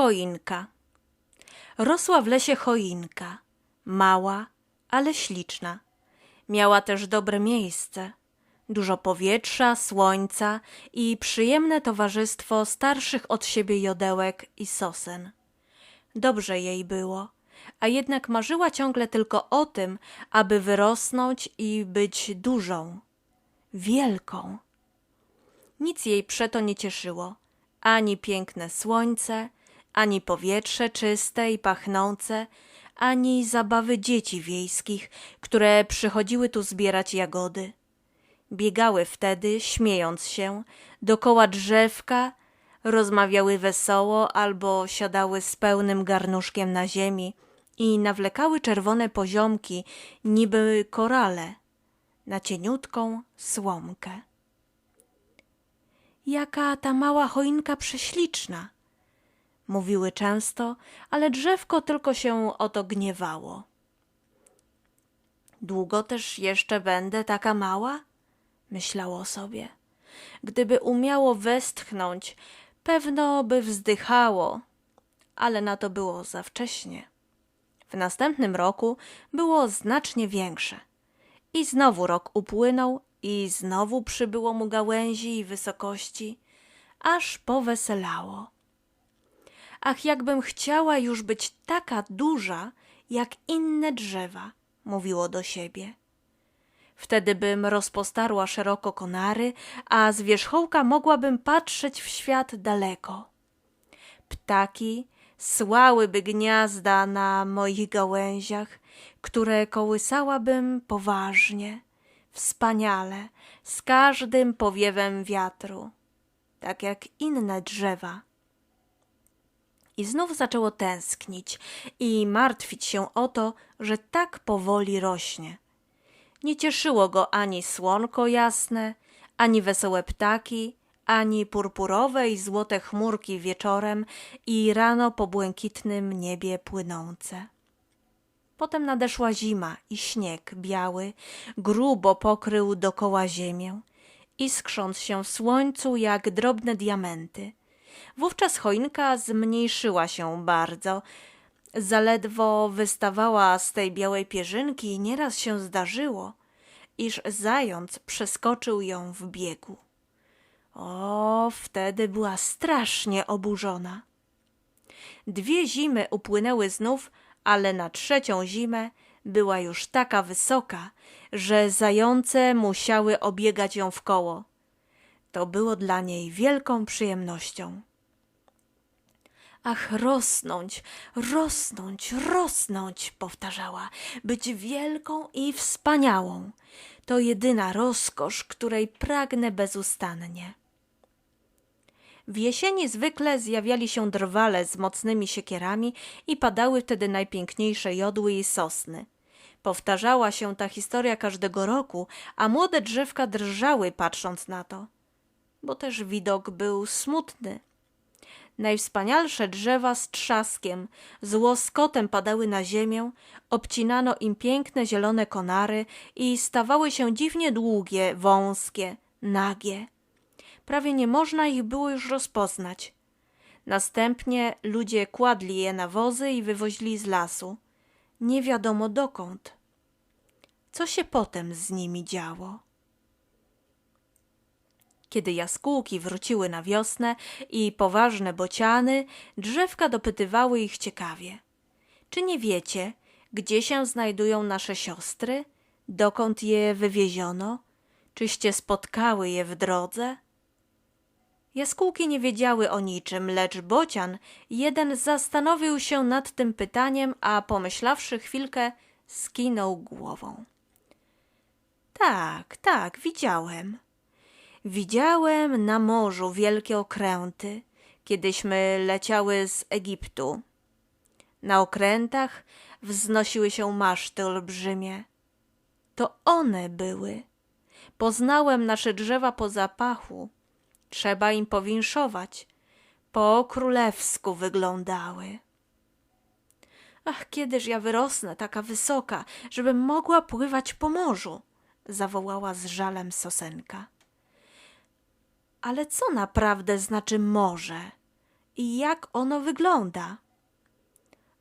Choinka. Rosła w lesie choinka, mała, ale śliczna. Miała też dobre miejsce, dużo powietrza, słońca i przyjemne towarzystwo starszych od siebie jodełek i sosen. Dobrze jej było, a jednak marzyła ciągle tylko o tym, aby wyrosnąć i być dużą, wielką. Nic jej przeto nie cieszyło, ani piękne słońce, ani powietrze czyste i pachnące, ani zabawy dzieci wiejskich, które przychodziły tu zbierać jagody. Biegały wtedy, śmiejąc się, dokoła drzewka, rozmawiały wesoło albo siadały z pełnym garnuszkiem na ziemi i nawlekały czerwone poziomki, niby korale, na cieniutką słomkę. Jaka ta mała choinka prześliczna! Mówiły często, ale drzewko tylko się o to gniewało. Długo też jeszcze będę taka mała? Myślało sobie. Gdyby umiało westchnąć, pewno by wzdychało, ale na to było za wcześnie. W następnym roku było znacznie większe. I znowu rok upłynął i znowu przybyło mu gałęzi i wysokości, aż poweselało. Ach, jakbym chciała już być taka duża, jak inne drzewa, mówiło do siebie. Wtedy bym rozpostarła szeroko konary, a z wierzchołka mogłabym patrzeć w świat daleko. Ptaki słałyby gniazda na moich gałęziach, które kołysałabym poważnie, wspaniale, z każdym powiewem wiatru, tak jak inne drzewa. I znów zaczęło tęsknić i martwić się o to, że tak powoli rośnie. Nie cieszyło go ani słonko jasne, ani wesołe ptaki, ani purpurowe i złote chmurki wieczorem i rano po błękitnym niebie płynące. Potem nadeszła zima i śnieg biały grubo pokrył dokoła ziemię, iskrząc się w słońcu jak drobne diamenty. Wówczas choinka zmniejszyła się bardzo. Zaledwo wystawała z tej białej pierzynki i nieraz się zdarzyło, iż zając przeskoczył ją w biegu. O, wtedy była strasznie oburzona. Dwie zimy upłynęły znów, ale na trzecią zimę była już taka wysoka, że zające musiały obiegać ją w koło. To było dla niej wielką przyjemnością. Ach, rosnąć, rosnąć, rosnąć, powtarzała, być wielką i wspaniałą. To jedyna rozkosz, której pragnę bezustannie. W jesieni zwykle zjawiali się drwale z mocnymi siekierami i padały wtedy najpiękniejsze jodły i sosny. Powtarzała się ta historia każdego roku, a młode drzewka drżały patrząc na to, bo też widok był smutny. Najwspanialsze drzewa z trzaskiem, z łoskotem padały na ziemię, obcinano im piękne zielone konary i stawały się dziwnie długie, wąskie, nagie. Prawie nie można ich było już rozpoznać. Następnie ludzie kładli je na wozy i wywozili z lasu. Nie wiadomo dokąd. Co się potem z nimi działo? Kiedy jaskółki wróciły na wiosnę i poważne bociany, drzewka dopytywały ich ciekawie. Czy nie wiecie, gdzie się znajdują nasze siostry? Dokąd je wywieziono? Czyście spotkały je w drodze? Jaskółki nie wiedziały o niczym, lecz bocian jeden zastanowił się nad tym pytaniem, a pomyślawszy chwilkę, skinął głową. Tak, tak, widziałem. Widziałem na morzu wielkie okręty, kiedyśmy leciały z Egiptu. Na okrętach wznosiły się maszty olbrzymie. To one były. Poznałem nasze drzewa po zapachu. Trzeba im powinszować. Po królewsku wyglądały. Ach, kiedyż ja wyrosnę taka wysoka, żebym mogła pływać po morzu, zawołała z żalem sosenka. Ale co naprawdę znaczy morze? i jak ono wygląda.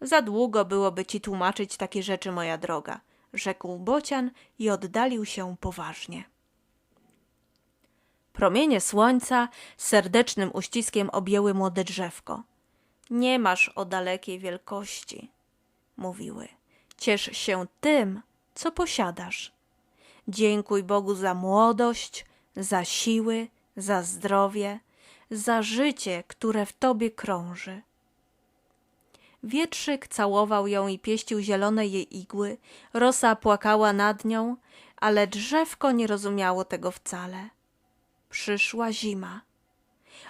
Za długo byłoby ci tłumaczyć takie rzeczy, moja droga, rzekł bocian i oddalił się poważnie. Promienie słońca serdecznym uściskiem objęły młode drzewko. Nie masz o dalekiej wielkości, mówiły. Ciesz się tym, co posiadasz. Dziękuj Bogu za młodość, za siły, za zdrowie, za życie, które w tobie krąży. Wietrzyk całował ją i pieścił zielone jej igły, rosa płakała nad nią, ale drzewko nie rozumiało tego wcale. Przyszła zima.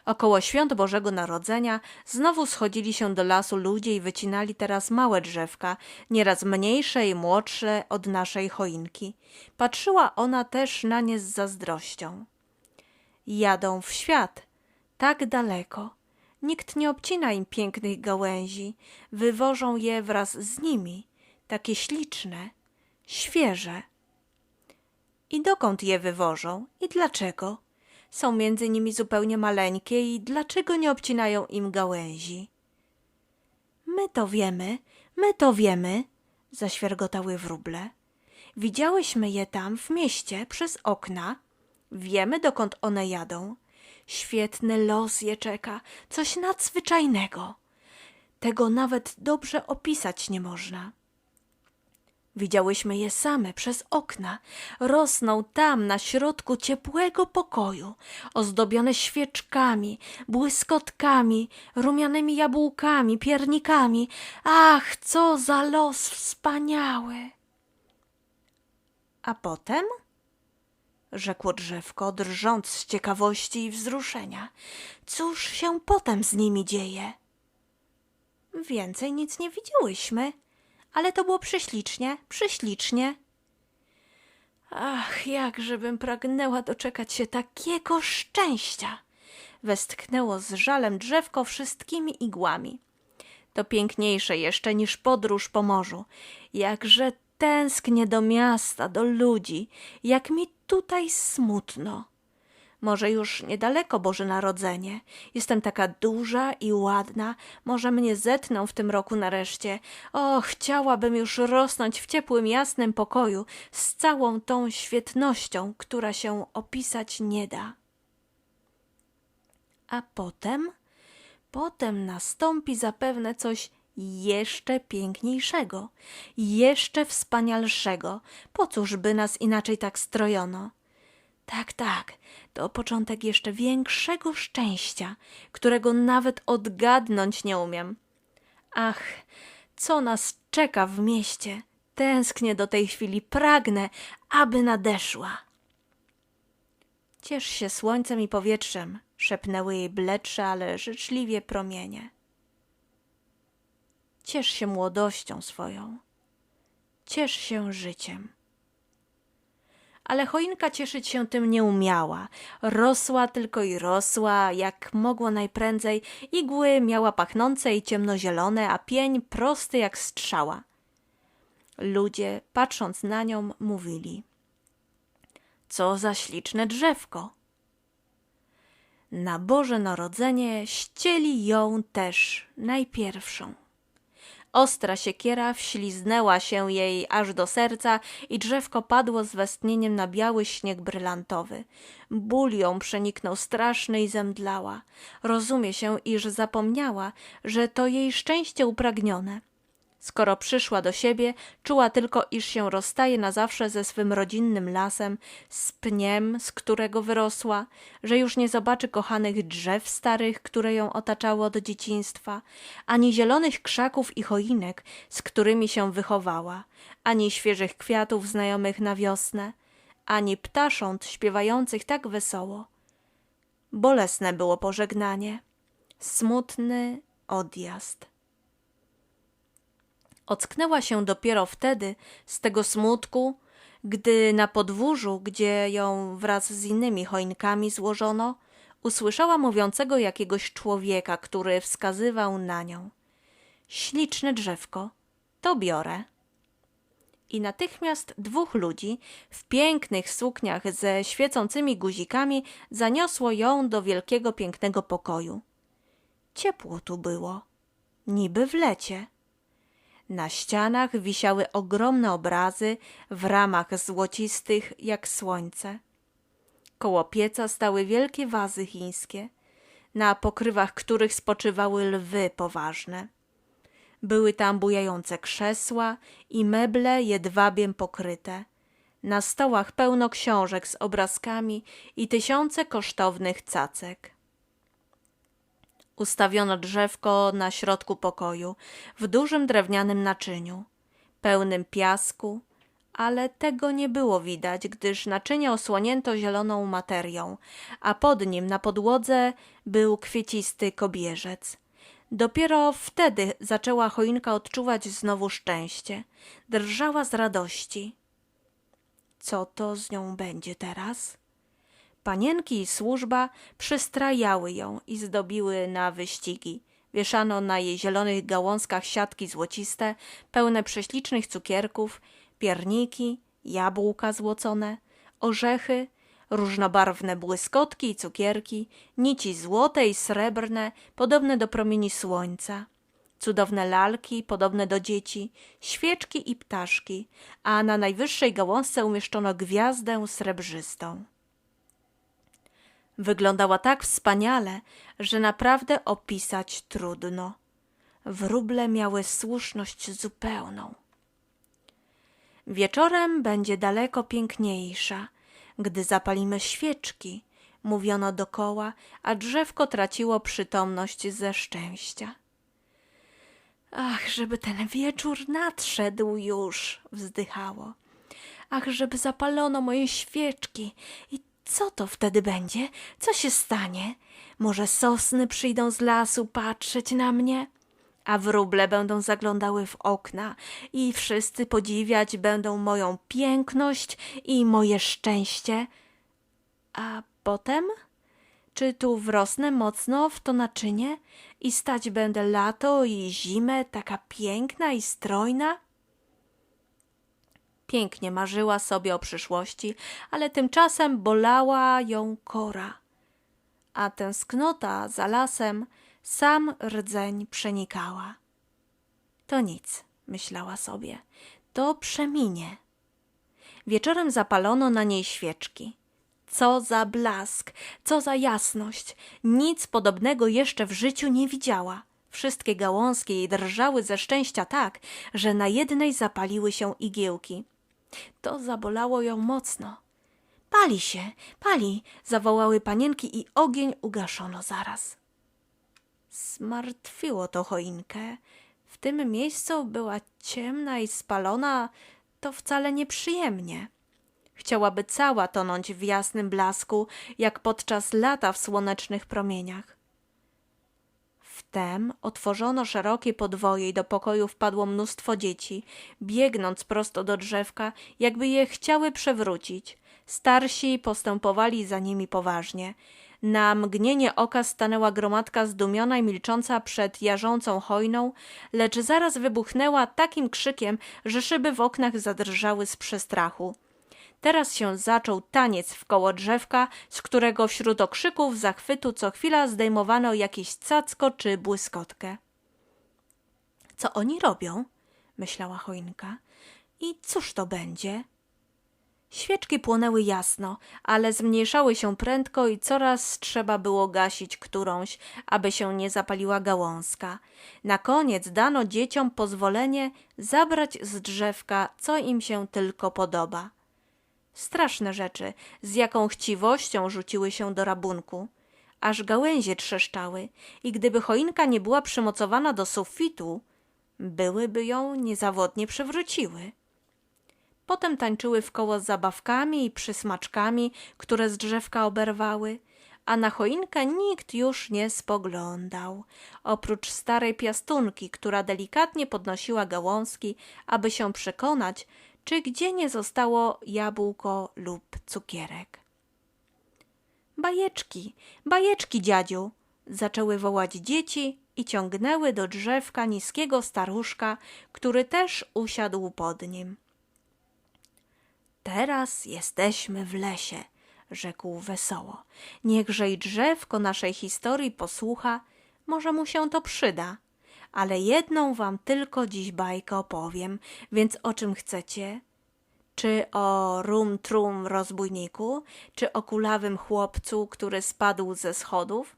Około świąt Bożego Narodzenia znowu schodzili się do lasu ludzie i wycinali teraz małe drzewka, nieraz mniejsze i młodsze od naszej choinki. Patrzyła ona też na nie z zazdrością. Jadą w świat, tak daleko. Nikt nie obcina im pięknych gałęzi, wywożą je wraz z nimi, takie śliczne, świeże. I dokąd je wywożą i dlaczego? Są między nimi zupełnie maleńkie i dlaczego nie obcinają im gałęzi? My to wiemy, my to wiemy, zaświergotały wróble. Widziałyśmy je tam w mieście przez okna. Wiemy, dokąd one jadą. Świetny los je czeka, coś nadzwyczajnego. Tego nawet dobrze opisać nie można. Widziałyśmy je same przez okna. Rosną tam na środku ciepłego pokoju, ozdobione świeczkami, błyskotkami, rumianymi jabłkami, piernikami. Ach, co za los wspaniały! A potem? Rzekło drzewko, drżąc z ciekawości i wzruszenia. Cóż się potem z nimi dzieje? Więcej nic nie widziałyśmy ale to było prześlicznie, prześlicznie. Ach, jakżebym pragnęła doczekać się takiego szczęścia! Westchnęło z żalem drzewko wszystkimi igłami. To piękniejsze jeszcze niż podróż po morzu. Jakże tęsknię do miasta, do ludzi, jak mi tutaj smutno. Może już niedaleko Boże Narodzenie. Jestem taka duża i ładna. Może mnie zetną w tym roku nareszcie. O, chciałabym już rosnąć w ciepłym, jasnym pokoju z całą tą świetnością, która się opisać nie da. A potem? Potem nastąpi zapewne coś jeszcze piękniejszego, jeszcze wspanialszego. Po cóż by nas inaczej tak strojono? Tak, tak, to początek jeszcze większego szczęścia, którego nawet odgadnąć nie umiem. Ach, co nas czeka w mieście? Tęsknię do tej chwili, pragnę, aby nadeszła. Ciesz się słońcem i powietrzem, szepnęły jej bledsze, ale życzliwie promienie. Ciesz się młodością swoją, ciesz się życiem ale choinka cieszyć się tym nie umiała. Rosła tylko i rosła, jak mogła najprędzej. Igły miała pachnące i ciemnozielone, a pień prosty jak strzała. Ludzie, patrząc na nią, mówili: Co za śliczne drzewko! Na Boże Narodzenie ścieli ją też najpierwszą. Ostra siekiera wśliznęła się jej aż do serca i drzewko padło z westnieniem na biały śnieg brylantowy. Ból ją przeniknął straszny i zemdlała. Rozumie się, iż zapomniała, że to jej szczęście upragnione. Skoro przyszła do siebie, czuła tylko, iż się rozstaje na zawsze ze swym rodzinnym lasem, z pniem, z którego wyrosła, że już nie zobaczy kochanych drzew starych, które ją otaczały od dzieciństwa, ani zielonych krzaków i choinek, z którymi się wychowała, ani świeżych kwiatów znajomych na wiosnę, ani ptasząt śpiewających tak wesoło. Bolesne było pożegnanie, smutny odjazd. Ocknęła się dopiero wtedy z tego smutku, gdy na podwórzu, gdzie ją wraz z innymi choinkami złożono, usłyszała mówiącego jakiegoś człowieka, który wskazywał na nią. Śliczne drzewko, to biorę. I natychmiast dwóch ludzi w pięknych sukniach ze świecącymi guzikami zaniosło ją do wielkiego pięknego pokoju. Ciepło tu było, niby w lecie. Na ścianach wisiały ogromne obrazy w ramach złocistych jak słońce. Koło pieca stały wielkie wazy chińskie, na pokrywach których spoczywały lwy poważne. Były tam bujające krzesła i meble jedwabiem pokryte. Na stołach pełno książek z obrazkami i tysiące kosztownych cacek. Ustawiono drzewko na środku pokoju, w dużym drewnianym naczyniu, pełnym piasku, ale tego nie było widać, gdyż naczynie osłonięto zieloną materią, a pod nim na podłodze był kwiecisty kobierzec. Dopiero wtedy zaczęła choinka odczuwać znowu szczęście. Drżała z radości. Co to z nią będzie teraz? Panienki i służba przystrajały ją i zdobiły na wyścigi. Wieszano na jej zielonych gałązkach siatki złociste, pełne prześlicznych cukierków, pierniki, jabłka złocone, orzechy, różnobarwne błyskotki i cukierki, nici złote i srebrne, podobne do promieni słońca, cudowne lalki, podobne do dzieci, świeczki i ptaszki, a na najwyższej gałązce umieszczono gwiazdę srebrzystą. Wyglądała tak wspaniale, że naprawdę opisać trudno. Wróble miały słuszność zupełną. Wieczorem będzie daleko piękniejsza, gdy zapalimy świeczki, mówiono dokoła, a drzewko traciło przytomność ze szczęścia. Ach, żeby ten wieczór nadszedł już, wzdychało. Ach, żeby zapalono moje świeczki i co to wtedy będzie? Co się stanie? Może sosny przyjdą z lasu patrzeć na mnie? A wróble będą zaglądały w okna i wszyscy podziwiać będą moją piękność i moje szczęście. A potem? Czy tu wrosnę mocno w to naczynie i stać będę lato i zimę taka piękna i strojna? Pięknie marzyła sobie o przyszłości, ale tymczasem bolała ją kora. A tęsknota za lasem sam rdzeń przenikała. To nic, myślała sobie, to przeminie. Wieczorem zapalono na niej świeczki. Co za blask, co za jasność! Nic podobnego jeszcze w życiu nie widziała. Wszystkie gałązki jej drżały ze szczęścia tak, że na jednej zapaliły się igiełki. To zabolało ją mocno. Pali się, pali, zawołały panienki i ogień ugaszono zaraz. Zmartwiło to choinkę. W tym miejscu była ciemna i spalona, to wcale nieprzyjemnie. Chciałaby cała tonąć w jasnym blasku, jak podczas lata w słonecznych promieniach. Wtem otworzono szerokie podwoje i do pokoju wpadło mnóstwo dzieci, biegnąc prosto do drzewka, jakby je chciały przewrócić. Starsi postępowali za nimi poważnie. Na mgnienie oka stanęła gromadka zdumiona i milcząca przed jarzącą hojną, lecz zaraz wybuchnęła takim krzykiem, że szyby w oknach zadrżały z przestrachu. Teraz się zaczął taniec w koło drzewka, z którego wśród okrzyków zachwytu co chwila zdejmowano jakieś cacko czy błyskotkę. Co oni robią? myślała choinka. I cóż to będzie? Świeczki płonęły jasno, ale zmniejszały się prędko i coraz trzeba było gasić którąś, aby się nie zapaliła gałązka. Na koniec dano dzieciom pozwolenie zabrać z drzewka, co im się tylko podoba. Straszne rzeczy, z jaką chciwością rzuciły się do rabunku. Aż gałęzie trzeszczały i gdyby choinka nie była przymocowana do sufitu, byłyby ją niezawodnie przewróciły. Potem tańczyły w koło z zabawkami i przysmaczkami, które z drzewka oberwały, a na choinkę nikt już nie spoglądał, oprócz starej piastunki, która delikatnie podnosiła gałązki, aby się przekonać, czy gdzie nie zostało jabłko lub cukierek. Bajeczki, bajeczki, dziadziu! Zaczęły wołać dzieci i ciągnęły do drzewka niskiego staruszka, który też usiadł pod nim. Teraz jesteśmy w lesie, rzekł wesoło. Niechże i drzewko naszej historii posłucha, Może mu się to przyda. Ale jedną wam tylko dziś bajkę opowiem, więc o czym chcecie? Czy o rum trum rozbójniku, czy o kulawym chłopcu, który spadł ze schodów,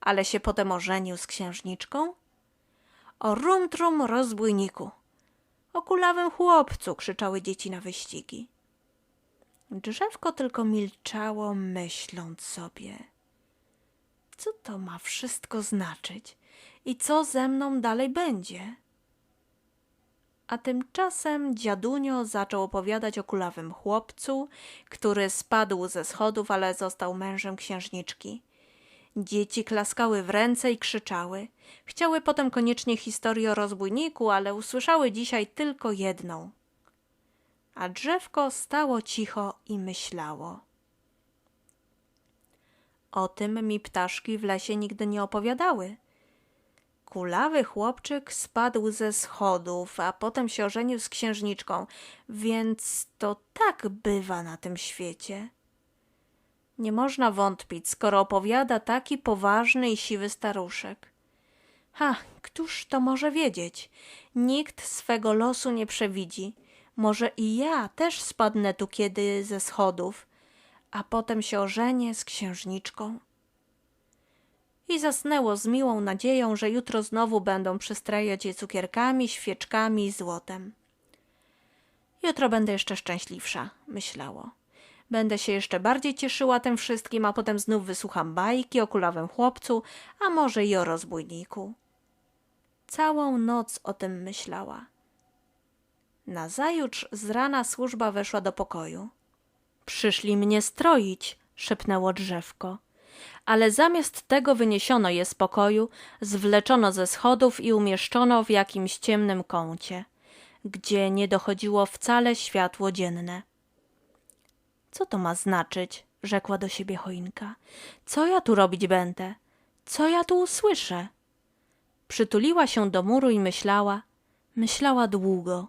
ale się potem ożenił z księżniczką? O rum trum rozbójniku. O kulawym chłopcu krzyczały dzieci na wyścigi. Drzewko tylko milczało, myśląc sobie. Co to ma wszystko znaczyć i co ze mną dalej będzie? A tymczasem dziadunio zaczął opowiadać o kulawym chłopcu, który spadł ze schodów, ale został mężem księżniczki. Dzieci klaskały w ręce i krzyczały. Chciały potem koniecznie historii o rozbójniku, ale usłyszały dzisiaj tylko jedną. A drzewko stało cicho i myślało. O tym mi ptaszki w lesie nigdy nie opowiadały. Kulawy chłopczyk spadł ze schodów, a potem się ożenił z księżniczką, więc to tak bywa na tym świecie. Nie można wątpić, skoro opowiada taki poważny i siwy staruszek. Ha, któż to może wiedzieć? Nikt swego losu nie przewidzi. Może i ja też spadnę tu kiedy ze schodów, a potem się ożenię z księżniczką. I zasnęło z miłą nadzieją, że jutro znowu będą przystrajać je cukierkami, świeczkami i złotem. Jutro będę jeszcze szczęśliwsza, myślało. Będę się jeszcze bardziej cieszyła tym wszystkim, a potem znów wysłucham bajki o kulawym chłopcu, a może i o rozbójniku. Całą noc o tym myślała. Nazajutrz z rana służba weszła do pokoju. Przyszli mnie stroić, szepnęło drzewko. Ale zamiast tego wyniesiono je z pokoju, zwleczono ze schodów i umieszczono w jakimś ciemnym kącie, gdzie nie dochodziło wcale światło dzienne. Co to ma znaczyć? rzekła do siebie choinka. Co ja tu robić będę? Co ja tu usłyszę? Przytuliła się do muru i myślała. Myślała długo.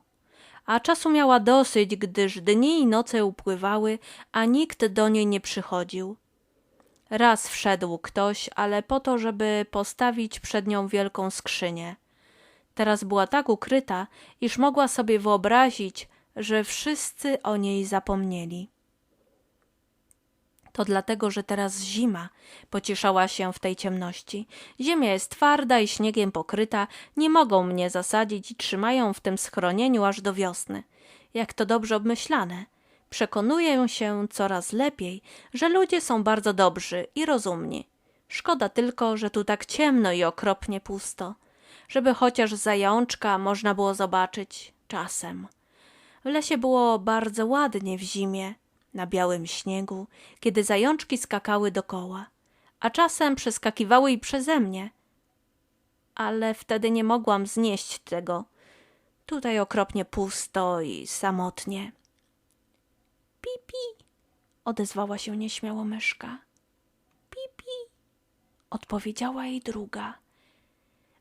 A czasu miała dosyć, gdyż dni i noce upływały, a nikt do niej nie przychodził. Raz wszedł ktoś, ale po to, żeby postawić przed nią wielką skrzynię. Teraz była tak ukryta, iż mogła sobie wyobrazić, że wszyscy o niej zapomnieli. To dlatego, że teraz zima, pocieszała się w tej ciemności. Ziemia jest twarda i śniegiem pokryta, nie mogą mnie zasadzić i trzymają w tym schronieniu aż do wiosny. Jak to dobrze obmyślane. Przekonuję się coraz lepiej, że ludzie są bardzo dobrzy i rozumni. Szkoda tylko, że tu tak ciemno i okropnie pusto, żeby chociaż zajączka można było zobaczyć czasem. W lesie było bardzo ładnie w zimie, na białym śniegu, kiedy zajączki skakały dokoła, a czasem przeskakiwały i przeze mnie. Ale wtedy nie mogłam znieść tego. Tutaj okropnie pusto i samotnie. Pipi, odezwała się nieśmiało myszka. Pipi, odpowiedziała jej druga.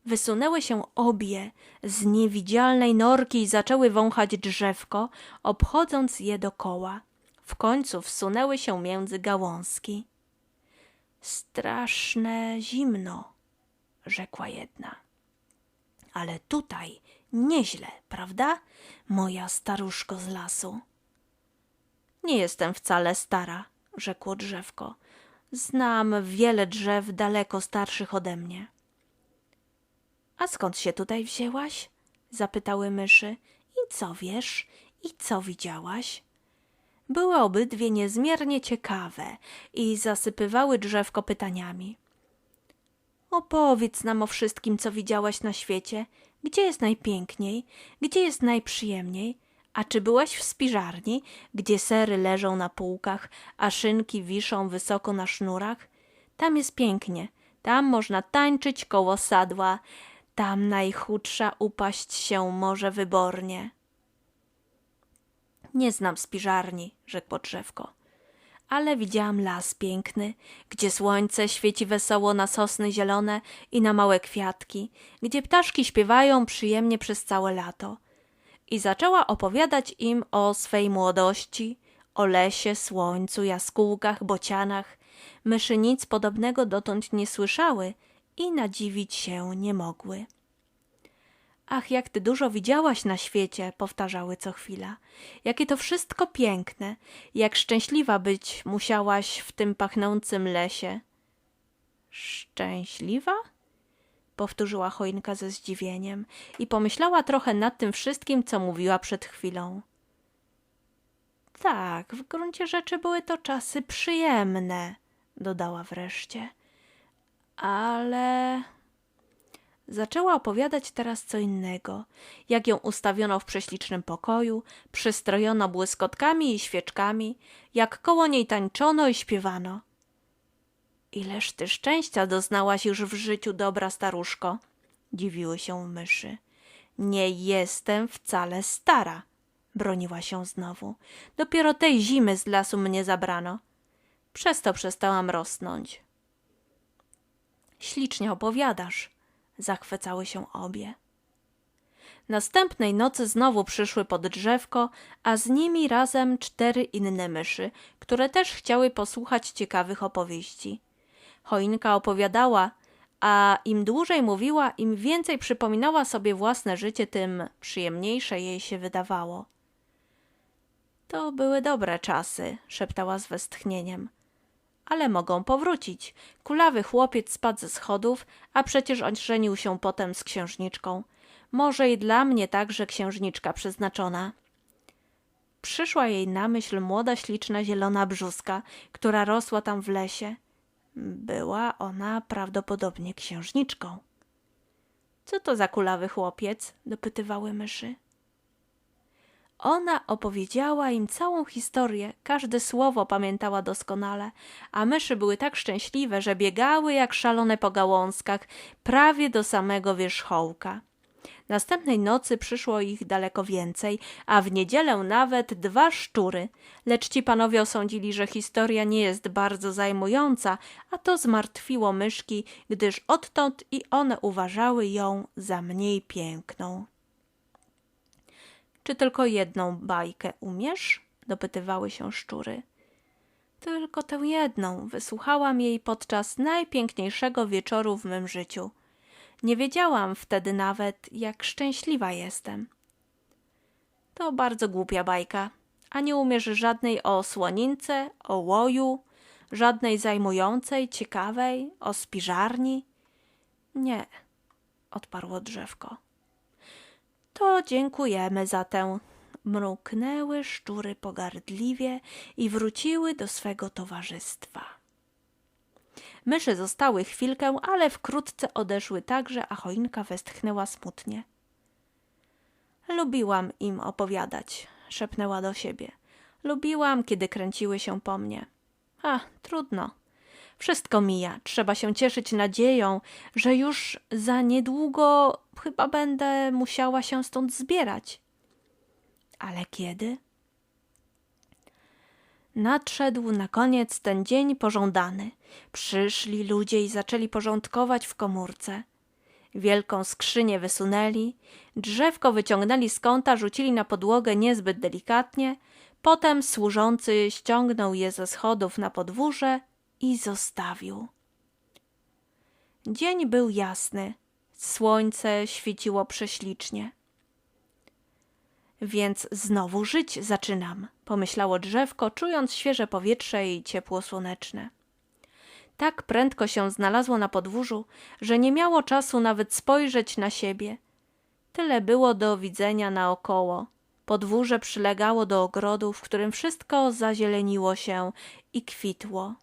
Wysunęły się obie z niewidzialnej norki i zaczęły wąchać drzewko, obchodząc je dokoła. W końcu wsunęły się między gałązki. Straszne zimno, rzekła jedna. Ale tutaj nieźle, prawda, moja staruszko z lasu? Nie jestem wcale stara, rzekło drzewko. Znam wiele drzew daleko starszych ode mnie. A skąd się tutaj wzięłaś? zapytały myszy. I co wiesz? I co widziałaś? Były obydwie niezmiernie ciekawe i zasypywały drzewko pytaniami. Opowiedz nam o wszystkim, co widziałaś na świecie. Gdzie jest najpiękniej? Gdzie jest najprzyjemniej? A czy byłaś w spiżarni, gdzie sery leżą na półkach, a szynki wiszą wysoko na sznurach? Tam jest pięknie. Tam można tańczyć koło sadła. Tam najchudsza upaść się może wybornie. Nie znam spiżarni, rzekło drzewko. Ale widziałam las piękny, gdzie słońce świeci wesoło na sosny zielone i na małe kwiatki, gdzie ptaszki śpiewają przyjemnie przez całe lato. I zaczęła opowiadać im o swej młodości, o lesie, słońcu, jaskółkach, bocianach. Myszy nic podobnego dotąd nie słyszały i nadziwić się nie mogły. Ach, jak ty dużo widziałaś na świecie, powtarzały co chwila. Jakie to wszystko piękne, jak szczęśliwa być musiałaś w tym pachnącym lesie. Szczęśliwa? Powtórzyła choinka ze zdziwieniem i pomyślała trochę nad tym wszystkim, co mówiła przed chwilą. Tak, w gruncie rzeczy były to czasy przyjemne, dodała wreszcie. Ale Zaczęła opowiadać teraz co innego, jak ją ustawiono w prześlicznym pokoju, przystrojono błyskotkami i świeczkami, jak koło niej tańczono i śpiewano. Ileż ty szczęścia doznałaś już w życiu, dobra staruszko, dziwiły się myszy. Nie jestem wcale stara, broniła się znowu. Dopiero tej zimy z lasu mnie zabrano. Przez to przestałam rosnąć. Ślicznie opowiadasz, zachwycały się obie. Następnej nocy znowu przyszły pod drzewko, a z nimi razem cztery inne myszy, które też chciały posłuchać ciekawych opowieści. Choinka opowiadała, a im dłużej mówiła, im więcej przypominała sobie własne życie, tym przyjemniejsze jej się wydawało. To były dobre czasy, szeptała z westchnieniem ale mogą powrócić. Kulawy chłopiec spadł ze schodów, a przecież ożenił się potem z księżniczką. Może i dla mnie także księżniczka przeznaczona. Przyszła jej na myśl młoda, śliczna, zielona brzuska, która rosła tam w lesie. Była ona prawdopodobnie księżniczką. Co to za kulawy chłopiec? dopytywały myszy. Ona opowiedziała im całą historię, każde słowo pamiętała doskonale, a myszy były tak szczęśliwe, że biegały jak szalone po gałązkach, prawie do samego wierzchołka. Następnej nocy przyszło ich daleko więcej, a w niedzielę nawet dwa szczury, lecz ci panowie osądzili, że historia nie jest bardzo zajmująca, a to zmartwiło myszki, gdyż odtąd i one uważały ją za mniej piękną. Czy tylko jedną bajkę umiesz? dopytywały się szczury. Tylko tę jedną. Wysłuchałam jej podczas najpiękniejszego wieczoru w mym życiu. Nie wiedziałam wtedy nawet, jak szczęśliwa jestem. To bardzo głupia bajka. A nie umiesz żadnej o słonince, o łoju, żadnej zajmującej, ciekawej, o spiżarni? Nie, odparło drzewko. To dziękujemy za tę. Mruknęły szczury pogardliwie i wróciły do swego towarzystwa. Myszy zostały chwilkę, ale wkrótce odeszły także, a choinka westchnęła smutnie. Lubiłam im opowiadać, szepnęła do siebie. Lubiłam, kiedy kręciły się po mnie. A, trudno. Wszystko mija. Trzeba się cieszyć nadzieją, że już za niedługo chyba będę musiała się stąd zbierać. Ale kiedy? Nadszedł na koniec ten dzień pożądany. Przyszli ludzie i zaczęli porządkować w komórce. Wielką skrzynię wysunęli, drzewko wyciągnęli z kąta, rzucili na podłogę niezbyt delikatnie, potem służący ściągnął je ze schodów na podwórze i zostawił. Dzień był jasny, słońce świeciło prześlicznie. Więc znowu żyć zaczynam, pomyślało drzewko, czując świeże powietrze i ciepło słoneczne. Tak prędko się znalazło na podwórzu, że nie miało czasu nawet spojrzeć na siebie. Tyle było do widzenia naokoło. Podwórze przylegało do ogrodu, w którym wszystko zazieleniło się i kwitło.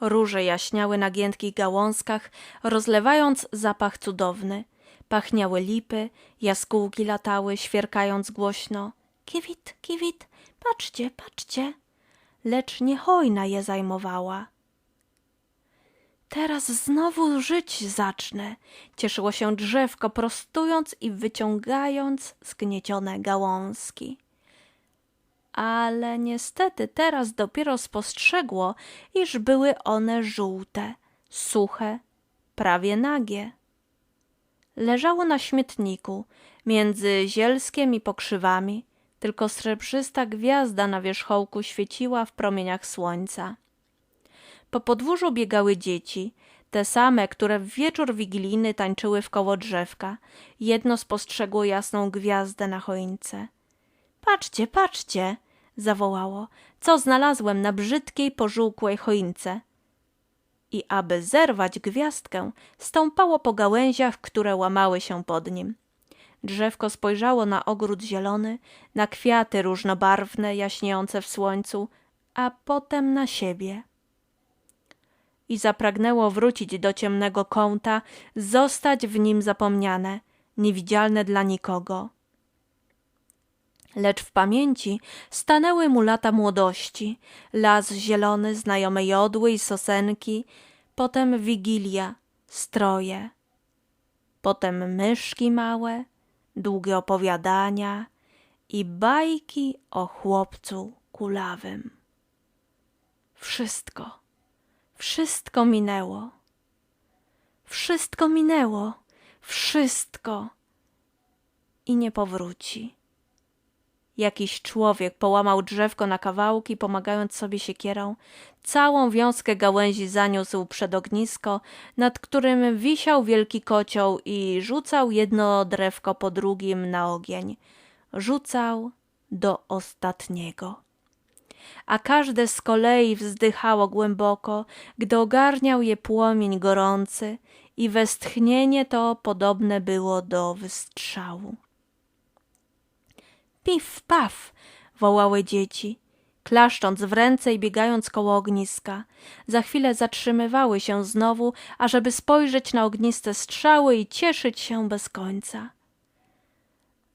Róże jaśniały na giętkich gałązkach, rozlewając zapach cudowny. Pachniały lipy, jaskółki latały, świerkając głośno. Kiwit, kiwit, patrzcie, patrzcie. Lecz niehojna je zajmowała. Teraz znowu żyć zacznę, cieszyło się drzewko, prostując i wyciągając zgniecione gałązki ale niestety teraz dopiero spostrzegło, iż były one żółte, suche, prawie nagie. Leżało na śmietniku, między zielskiem i pokrzywami, tylko srebrzysta gwiazda na wierzchołku świeciła w promieniach słońca. Po podwórzu biegały dzieci, te same, które w wieczór wigilijny tańczyły w koło drzewka. Jedno spostrzegło jasną gwiazdę na choince. Patrzcie, patrzcie, zawołało, co znalazłem na brzydkiej, pożółkłej choince. I aby zerwać gwiazdkę, stąpało po gałęziach, które łamały się pod nim. Drzewko spojrzało na ogród zielony, na kwiaty różnobarwne, jaśniejące w słońcu, a potem na siebie. I zapragnęło wrócić do ciemnego kąta, zostać w nim zapomniane, niewidzialne dla nikogo. Lecz w pamięci stanęły mu lata młodości, las zielony, znajome jodły i sosenki, potem wigilia, stroje, potem myszki małe, długie opowiadania i bajki o chłopcu kulawym. Wszystko, wszystko minęło. Wszystko minęło, wszystko i nie powróci. Jakiś człowiek połamał drzewko na kawałki, pomagając sobie siekierą. Całą wiązkę gałęzi zaniósł przed ognisko, nad którym wisiał wielki kocioł i rzucał jedno drewko po drugim na ogień. Rzucał do ostatniego. A każde z kolei wzdychało głęboko, gdy ogarniał je płomień gorący i westchnienie to podobne było do wystrzału. Pif, paf! wołały dzieci, klaszcząc w ręce i biegając koło ogniska. Za chwilę zatrzymywały się znowu, ażeby spojrzeć na ogniste strzały i cieszyć się bez końca.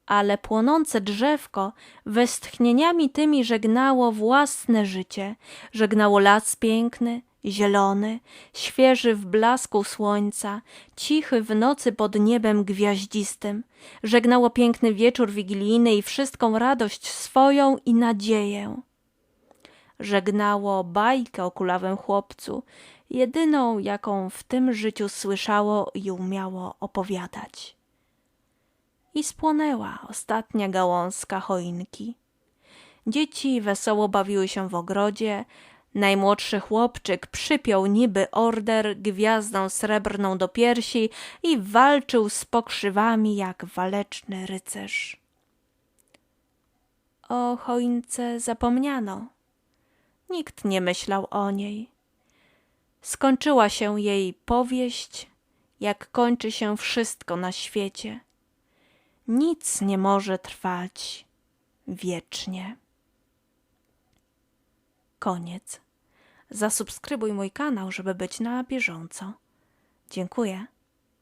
Ale płonące drzewko westchnieniami tymi żegnało własne życie, żegnało las piękny, zielony, świeży w blasku słońca, cichy w nocy pod niebem gwiaździstym. Żegnało piękny wieczór wigilijny i wszystką radość swoją i nadzieję. Żegnało bajkę o kulawym chłopcu, jedyną, jaką w tym życiu słyszało i umiało opowiadać. I spłonęła ostatnia gałązka choinki. Dzieci wesoło bawiły się w ogrodzie, Najmłodszy chłopczyk przypiął niby order gwiazdą srebrną do piersi i walczył z pokrzywami jak waleczny rycerz. O choince zapomniano. Nikt nie myślał o niej. Skończyła się jej powieść, jak kończy się wszystko na świecie. Nic nie może trwać wiecznie. Koniec. Zasubskrybuj mój kanał, żeby być na bieżąco. Dziękuję.